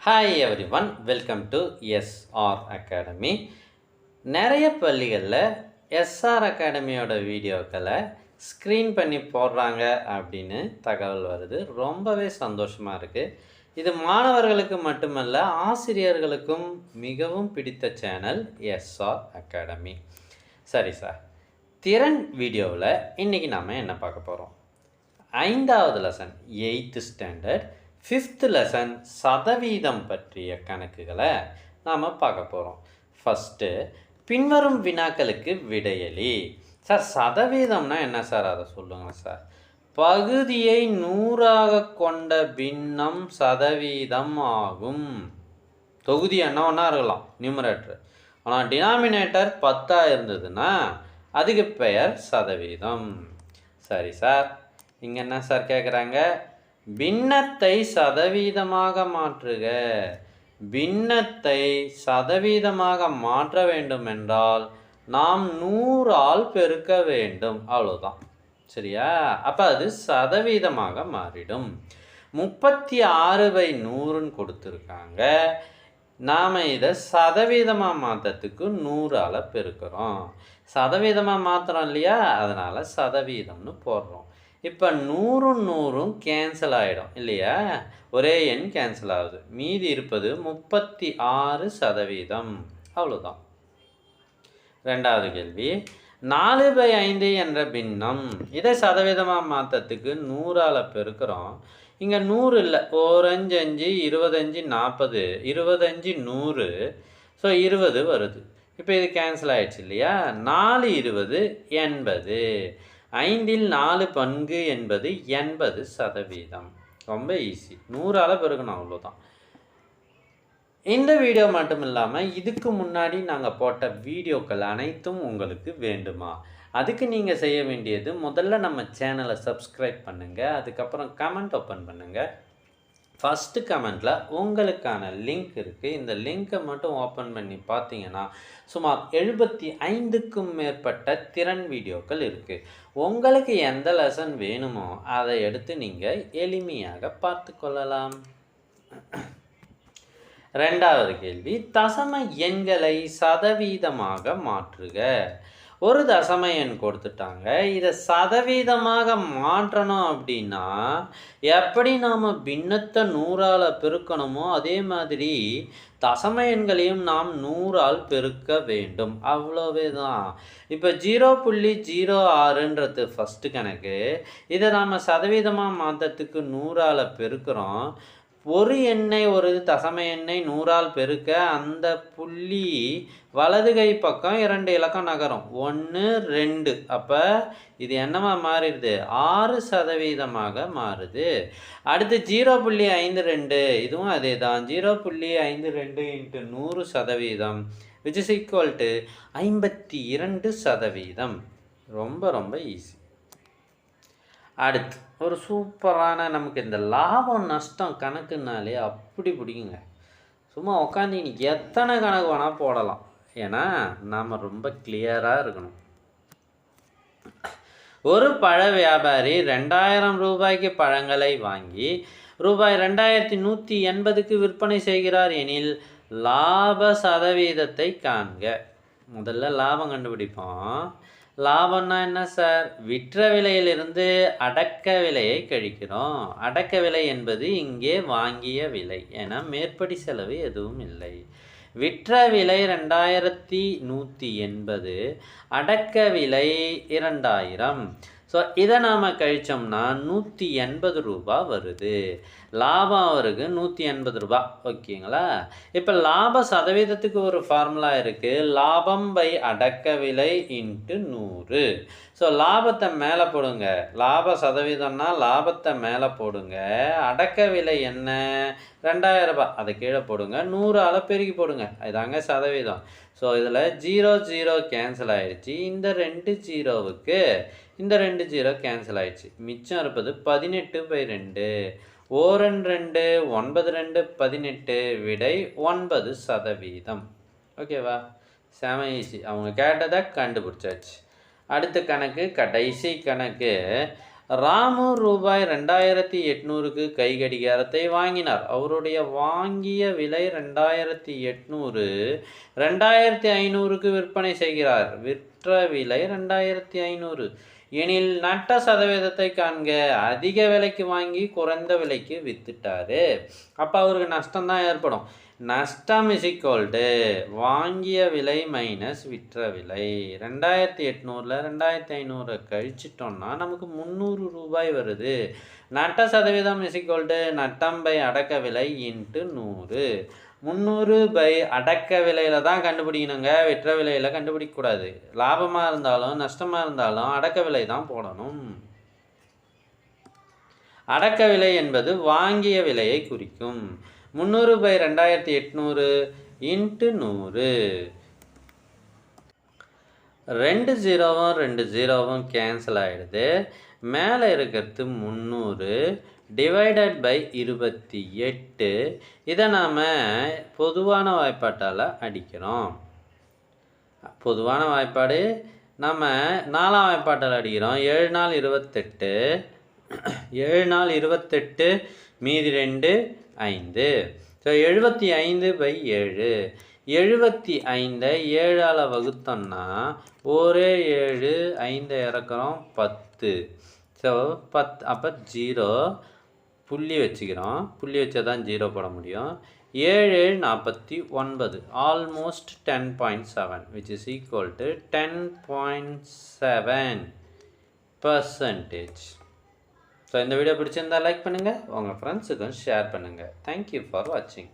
Hi everyone welcome to S R academy நிறைய பள்ளிகளில் SR அகாடமியோட வீடியோக்களை ஸ்க்ரீன் பண்ணி போடுறாங்க அப்படின்னு தகவல் வருது. ரொம்பவே சந்தோஷமாக இருக்குது இது மாணவர்களுக்கு மட்டுமல்ல ஆசிரியர்களுக்கும் மிகவும் பிடித்த சேனல் எஸ்ஆர் அகாடமி சரி சார் திறன் வீடியோவில் இன்றைக்கி நாம் என்ன பார்க்க போகிறோம் ஐந்தாவது lesson eighth standard fifth lesson சதவீதம் பற்றிய கணக்குகளை நாம் பார்க்க போகிறோம் ஃபஸ்ட்டு பின்வரும் வினாக்களுக்கு விடையளி சார் சதவீதம்னா என்ன சார்? அதை சொல்லுங்கள் சார். பகுதியை நூறாக கொண்ட பின்னம் சதவீதம் ஆகும். தொகுதி என்ன ஒன்றா இருக்கலாம் நியூமரேட்டர் ஆனால் டினாமினேட்டர் பத்தாக இருந்ததுன்னா அதுக்கு பெயர் சதவீதம். சரி சார் இங்கே என்ன சார் கேட்குறாங்க பின்னத்தை சதவீதமாக மாற்றுக. பின்னத்தை சதவீதமாக மாற்ற வேண்டும் என்றால் நாம் நூறால் பெருக்க வேண்டும். அவ்வளோதான் சரியா? அப்போ அது சதவீதமாக மாறிடும். முப்பத்தி ஆறு பை நூறுன்னு கொடுத்துருக்காங்க. நாம் இதை சதவீதமாக மாற்றத்துக்கு நூறால் பெருக்கிறோம். சதவீதமாக மாற்றுறோம் இல்லையா? அதனால் சதவீதம்னு போடுறோம். இப்போ நூறும் நூறும் கேன்சல் ஆகிடும் இல்லையா? ஒரே எண் கேன்சல் ஆகுது. மீதி இருப்பது முப்பத்தி ஆறு சதவீதம். அவ்வளோதான் ரெண்டாவது கேள்வி. நாலு பை ஐந்து என்ற பின்னம். இதை சதவீதமாக மாற்றத்துக்கு நூறால் பெருக்கிறோம். இங்கே நூறு இல்லை. ஓரஞ்சு அஞ்சு இருபத்தஞ்சி நாற்பது. இருபத்தஞ்சி நூறு. ஸோ இருபது வருது. இப்போ இது கேன்சல் ஆயிடுச்சு இல்லையா? நாலு இருபது எண்பது. ஐந்தில் நாலு பங்கு என்பது எண்பது சதவீதம். ரொம்ப ஈஸி நூறால் பெருக்கணும் அவ்வளோதான் இந்த வீடியோ மட்டும் இல்லாமல் இதுக்கு முன்னாடி நாங்கள் போட்ட வீடியோக்கள் அனைத்தும் உங்களுக்கு வேண்டுமா? அதுக்கு நீங்கள் செய்ய வேண்டியது முதல்ல நம்ம சேனலை சப்ஸ்கிரைப் பண்ணுங்கள் அதுக்கப்புறம் கமெண்ட் ஓப்பன் பண்ணுங்கள் ஃபஸ்ட்டு கமெண்ட்டில் உங்களுக்கான லிங்க் இருக்குது இந்த லிங்க்கை மட்டும் ஓப்பன் பண்ணி பார்த்தீங்கன்னா சுமார் எழுபத்தி ஐந்துக்கும் மேற்பட்ட திறன் வீடியோக்கள் இருக்குது உங்களுக்கு எந்த லெசன் வேணுமோ அதை எடுத்து நீங்கள் எளிமையாக பார்த்து கொள்ளலாம். ரெண்டாவது கேள்வி தசம எண்களை சதவீதமாக மாற்றுக. ஒரு தசம எண் கொடுத்துட்டாங்க. இதை சதவீதமாக மாற்றணும் அப்படின்னா எப்படி நாம் பின்னத்தை நூறால் பெருக்கணுமோ அதே மாதிரி தசம எண்களையும் நாம் நூறால் பெருக்க வேண்டும். அவ்வளோவே தான் இப்போ ஜீரோ புள்ளி ஜீரோ ஆறுன்றது ஃபஸ்ட்டு கணக்கு. இதை நாம் சதவீதமாக மாற்றத்துக்கு நூறால் பெருக்கிறோம். ஒரு எண்ணெய் ஒரு தசம எண்ணெய் நூறால் பெருக்க அந்த புள்ளி வலது கை பக்கம் இரண்டு இலக்கம் நகரும். ஒன்று ரெண்டு. அப்போ இது என்னமா மாறிடுது? ஆறு சதவீதமாக மாறுது. அடுத்து ஜீரோ புள்ளி ஐந்து ரெண்டு. இதுவும் அதே தான் ஜீரோ புள்ளி ஐந்து ரெண்டு இன்ட்டு நூறு சதவீதம் விச் இஸ் ஈக்குவல் டு ஐம்பத்தி இரண்டு சதவீதம். ரொம்ப ரொம்ப ஈஸி அடுத்து ஒரு சூப்பரான நமக்கு இந்த லாபம் நஷ்டம் கணக்குனாலே அப்படி பிடிக்குங்க. சும்மா உட்காந்து இன்னைக்கு எத்தனை கணக்கு வேணால் போடலாம். ஏன்னா நாம் ரொம்ப கிளியராக இருக்கணும். ஒரு பழ வியாபாரி ரெண்டாயிரம் ரூபாய்க்கு பழங்களை வாங்கி ரூபாய் ரெண்டாயிரத்தி நூற்றி எண்பதுக்கு விற்பனை செய்கிறார் எனில் லாப சதவீதத்தை காண்க. முதல்ல லாபம் கண்டுபிடிப்போம். லாபம்னா என்ன சார்? விற்ற விலையிலிருந்து அடக்க விலையை கழிக்கிறோம். அடக்க விலை என்பது இங்கே வாங்கிய விலை ஏன்னா மேற்படி செலவு எதுவும் இல்லை. விற்ற விலை ரெண்டாயிரத்தி நூற்றி எண்பது அடக்க விலை இரண்டாயிரம். ஸோ இதை நாம் கழித்தோம்னா நூற்றி எண்பது ரூபா வருது. லாபம் அவருக்கு நூற்றி எண்பது ரூபா. ஓகேங்களா? இப்போ லாப சதவீதத்துக்கு ஒரு ஃபார்முலா இருக்குது லாபம் பை அடக்க விலை இன்ட்டு நூறு. ஸோ லாபத்தை மேலே போடுங்க. லாப சதவீதம்னா லாபத்தை மேலே போடுங்க. அடக்க விலை என்ன? ரெண்டாயிரம் ரூபாய். அதை கீழே போடுங்க. நூறால் பெருக்கி போடுங்க. இதாங்க சதவீதம். ஸோ இதில் ஜீரோ ஜீரோ கேன்சல் ஆகிடுச்சு இந்த ரெண்டு ஜீரோவுக்கு இந்த ரெண்டு ஜீரோ கேன்சல் ஆயிடுச்சு. மிச்சம் இருப்பது பதினெட்டு பை ரெண்டு. ஓரன் ரெண்டு ஒன்பது ரெண்டு பதினெட்டு விடை ஒன்பது சதவீதம். ஓகேவா செம ஈஸி அவங்க கேட்டதை கண்டுபிடிச்சாச்சு. அடுத்த கணக்கு கடைசி கணக்கு. ராமு ரூபாய் ரெண்டாயிரத்தி எட்நூறுக்கு கை கடிகாரத்தை வாங்கினார். அவருடைய வாங்கிய விலை ரெண்டாயிரத்தி எட்நூறு. ரெண்டாயிரத்தி ஐநூறுக்கு விற்பனை செய்கிறார். விற்ற விலை ரெண்டாயிரத்தி ஐநூறு. எனில் நட்ட சதவீதத்தை காண்க அதிக விலைக்கு வாங்கி குறைந்த விலைக்கு வித்துட்டாரு. அப்போ அவருக்கு நஷ்டம் தான் ஏற்படும். நஷ்டம் இஸ் ஈக்குவல்டு வாங்கிய விலை மைனஸ் விற்ற விலை ரெண்டாயிரத்தி எட்நூறில் ரெண்டாயிரத்தி ஐநூறு கழிச்சிட்டோம்னா நமக்கு முந்நூறு ரூபாய் வருது. நட்ட சதவீதம் இஸ் ஈக்குவல்டு நட்டம் பை அடக்க விலை இன்ட்டு நூறு. முந்நூறு பை அடக்க விலையில் தான் கண்டுபிடிக்கணுங்க. விற்ற விலையில் கண்டுபிடிக்கக்கூடாது லாபமாக இருந்தாலும் நஷ்டமாக இருந்தாலும் அடக்க விலை தான் போடணும். அடக்க விலை என்பது வாங்கிய விலையை குறிக்கும். முந்நூறு பை ரெண்டாயிரத்தி எட்நூறு இன்ட்டு நூறு. ரெண்டு ஜீரோவும் ரெண்டு ஜீரோவும் கேன்சல் ஆகிடுது மேலே இருக்கிறது முந்நூறு டிவைடட் பை இருபத்தி எட்டு. இதை நாம் பொதுவான வாய்ப்பாட்டால் அடிக்கிறோம். பொதுவான வாய்ப்பாடு. நம்ம நாலாம் வாய்ப்பாட்டால் அடிக்கிறோம். ஏழு நாள் இருபத்தெட்டு. ஏழு நாள் இருபத்தெட்டு மீதி ரெண்டு ஐந்து. ஸோ எழுபத்தி ஐந்து பை ஏழு. எழுபத்தி ஐந்தை ஏழால் வகுத்தோம்னா ஒரே ஏழு ஐந்தை இறக்குறோம் பத்து. ஸோ பத் அப்போ ஜீரோ புள்ளி வச்சுக்கிறோம். புள்ளி வச்சா தான் ஜீரோ போட முடியும். ஏழு ஏழு நாற்பத்தி ஒன்பது. Almost ten point seven which is equal to ten point seven percentage so இந்த வீடியோ பிடிச்சிருந்தால் லைக் பண்ணுங்கள் உங்கள் ஃப்ரெண்ட்ஸுக்கும் ஷேர் பண்ணுங்கள் தேங்க்யூ ஃபார் வாட்சிங்